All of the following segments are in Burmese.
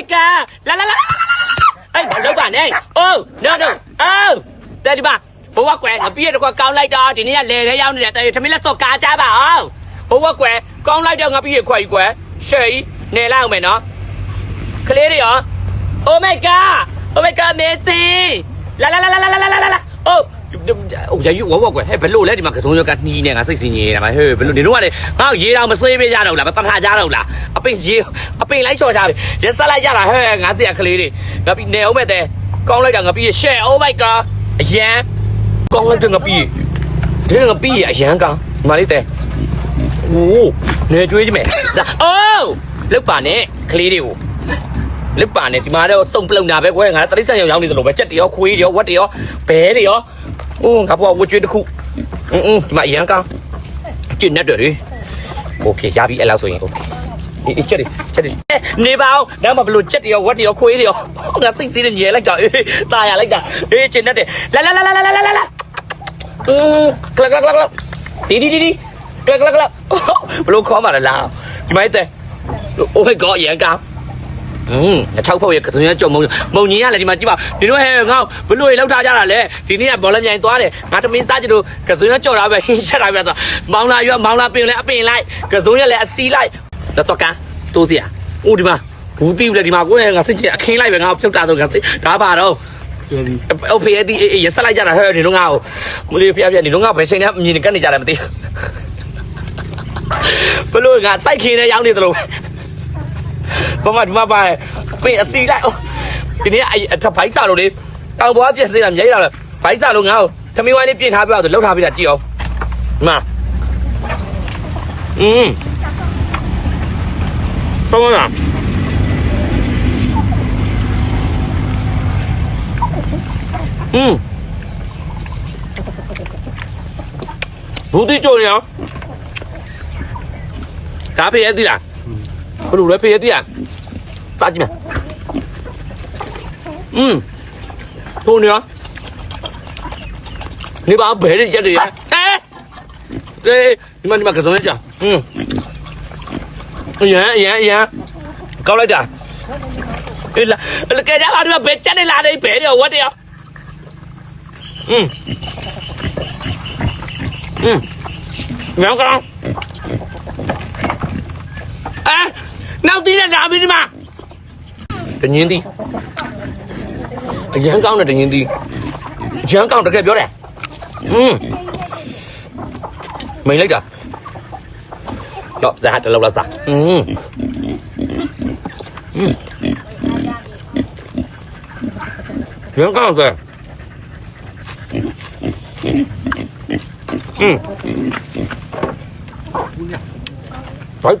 America. La la la la la la. Ê, đâu bạn ơi. Ô, no no. Ô, đây đi bà. Bố quá quẹ, nó biết được con cao like đó thì nè lề đấy giao nè tại thằng mới là sổ cá cha bà. Ô. Bố quá quẹ, con like đó ngập biết quậy quẹ. Sấy, nè lao mày nó. Clear đi hả? Oh my god. Oh my god, Messi. La la la la la la la la la. Ô, ဟိုရယူဝဝကွယ်ဟဲ့ဘလို့လဲဒီမှာကစုံရောက်ကနှီးနေငါစိတ်စင်ကြီးနေတာမဟဲ့ဘလို့နေတော့ကလေငါ့ကိုရေးတော့မစေးပေးကြတော့လားမတထားကြတော့လားအပိန်ရေးအပိန်လိုက်ချော်ကြပြီရက်ဆက်လိုက်ကြတာဟဲ့ငါစီရကလေးတွေငါပြီးနေအောင်မဲ့တဲ့ကောင်းလိုက်တာငါပြီး share oh my god အရန်ကောင်းလိုက်တဲ့ငါပြီးဒီငါပြီးအရန်ကောင်းဒီမလေးတဲ့โอ้နေကြွေးကြမယ်လာအိုးလောက်ပါနဲ့ကလေးတွေကို လစ်ပါနဲ့ဒီမှာတော့စုံပလုံတာပဲကွယ်ငါတရိတ်ဆန်ရောက်ရောက်နေသလိုပဲကြက်တရောခွေးတရောဝက်တရောဘဲတရောဟိုးငါဘွားဝတ်ကျွေးတစ်ခုအင်းအင်းဒီမှာအရန်ကောင်းကျင့်နေတယ်လေโอเคရပြီအဲ့လောက်ဆိုရင်โอเคအေးအေးချက်တယ်ချက်တယ်နေပါအောင်နောက်မှဘလို့ချက်တရောဝက်တရောခွေးတရောငါစိတ်စည်းနေညဲလိုက်တာအေးตายရလိုက်တာအေးကျင့်နေတယ်လာလာလာလာလာလာလာอืมကလကလကလတီတီတီကလကလကလဘလို့ခေါ်ပါလားဒီမိုက်တဲ့ Oh my god ရန်ကောင်း อืมအချောက်ဖို့ရကစုံရကြုံမုံမုံကြီးရလေဒီမှာကြည့်ပါဒီလိုဟဲ့ငါဘလို့လောက်ထားကြတာလေဒီနေ့ကဘောလုံးမြိုင်သွားတယ်ငါတမင်းစားကြလို့ကစုံရကြော်တာပဲဟင်းချက်တာပဲဆိုမောင်လာရွမောင်လာပင်လဲအပင်လိုက်ကစုံရလဲအစီလိုက်တော့ကန်တိုးစီရအိုးဒီမှာဘူးတီးလေဒီမှာကိုယ်ငါစစ်ချင်အခင်းလိုက်ပဲငါဖြုတ်တာဆိုကဒါပါတော့ကျေဒီအဖေအတီးရဆက်လိုက်ကြတာဟဲ့ဒီလိုငါ့ကိုမလေးဖျက်ဖျက်ဒီလိုငါဘယ်ချိန်နဲ့မြင်ကနေကြတယ်မသိဘလို့ငါတိုက်ခင်းနဲ့ရောက်နေတယ်လို့ ဘာမှဒီမှာပါပင်အစီလိုက်ဒီနေ့အထဘိုက်စာလို့လေတောင်ပေါ်ပြက်စေးတာမြိတ်တာလေဘိုက်စာလို့ငါ့ကိုသမီးဝိုင်းလေးပြင်ထားပြတော့လောက်ထားပြတာကြည့်အောင်ဒီမှာอืมတော့လားอืมဘူးတိကြုံရအောင်ဒါဖေးရသည်လား ဘလို့လဲဖေးရတိရစားကြည့်မယ်อืมထုံနေရနေပါဘဲရရက်တွေရဟဲဒီမှာဒီမှာကစုံရကြอืมအရန်အရန်အရန်ကောက်လိုက်တာအေးလာလေကဲကြပါဒီမှာဘဲချက်နေလာနေဘဲတယ်ဝတ်တယ်อืมอืมညောင်းကောင်အဲ နောက်တီးနဲ့လာပြီဒီမှာတငင်းတီးအရန်ကောင်းတဲ့တငင်းတီးအရန်ကောင်းတကယ်ပြောတယ်อืมမိန်လိုက်တာတော့ဇာတ်တလောက်လောက်သားอืมอืมရန်ကောင်းတယ်อืมဘိုက်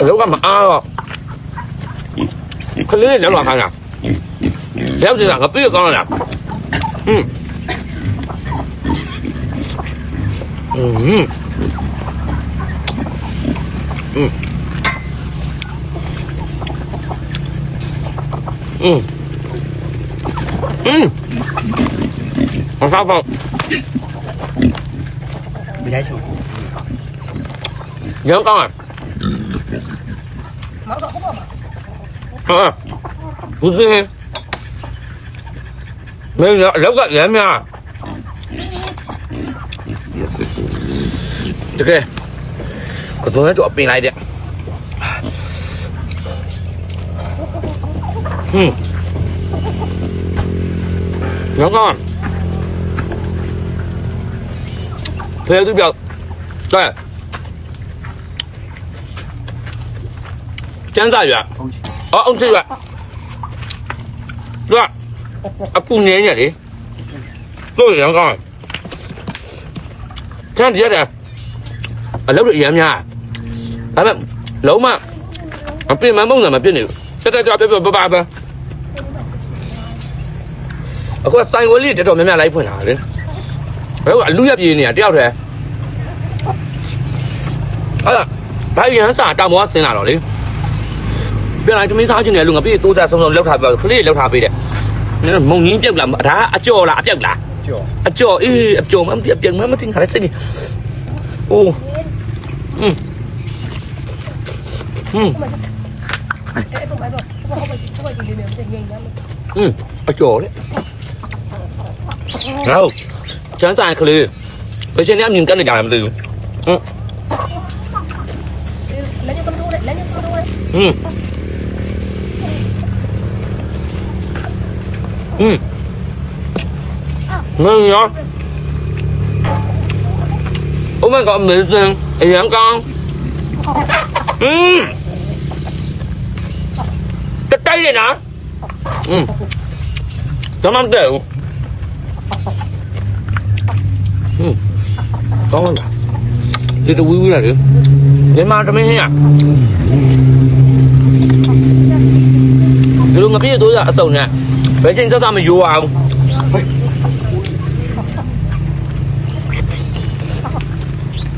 hiểu cái mà ơ cái lý này nó là nè đéo gì là hợp lý con nè ừ. Ừ. Ừ. Ừ. Ừ. Còn sao không? Mình thấy xuống. Con à? ờ. Cũng đi mình giống vậy em nha. Ok còn tôi nói chuyện mình này đi ừ. Nó ngon. Thế tôi được đây. 现在远。哦，我吃了，对吧？啊，不粘呀的，都是阳光。这样子的，啊，老是炎呀，咱们老嘛，啊，变蛮猛的嘛，变的，这个叫别别不叭叭。အခုတိုင်ဝလေးတော်တော်များများလိုက်ဖွင့်လာတယ်။ဘယ်ကအလူရပြေးနေတာတယောက်တည်း။အဲ့ဒါဘာရန်စာတာမောဆင်းလာတော့လေ။ ပြန်လိုက်သမီးစားချင်တယ်လူငါပြည့်တိုးစားဆုံးဆုံးလောက်ထားပြီးခလေးလောက်ထားပေးတယ်မုံကြီးပြုတ်လာဒါအကျော်လားအပြုတ်လားအကျော်အကျော်အေးအကျော်မသိအပြုတ်မသိခါလေးစိတ်ကြီးအိုးဟွန်းဟွန်းอืมအကျော်လေငါ့ကျန်းစာခလေးဘယ်ရှင်နဲ့အမြင်ကန်းနေကြတယ်မသိဘူးဟွန်းလည်းညကမတို့လည်းညကမတို့လည်းဟွန်း Ừ. Ngon đó. Ủa, mấy con bị tiền thì dẫn con. Ừ. Cái cây này nè. Ừ. Cho năm triệu. Ừ. Có rồi. Đi đâu vui vui là được. Để mau cho mấy à. လိုငပြည့်တိုးရအစုံနဲ့ဘယ်ချိန်သက်သာမယိုးအောင်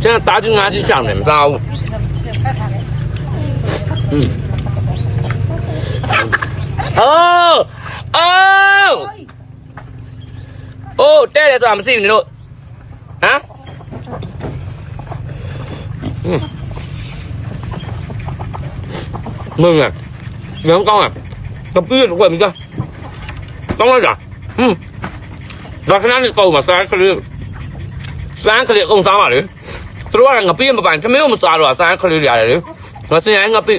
现在打进垃圾箱了，糟。嗯。哦哦哦，带来咱们自己的啊。嗯。mừng à mừng không con à တပည့်ရွက်မိသားတောင်းလိုက်တာဟွန်းဒါခဏနဲ့ကောက်မှာစားခလေးစားခလေးအုံစားပါလေသူတို့ကငပိမပိုင်သမီးကိုမစားတော့စားခလေးတွေရတယ်လေမစင်ရင်ငပိ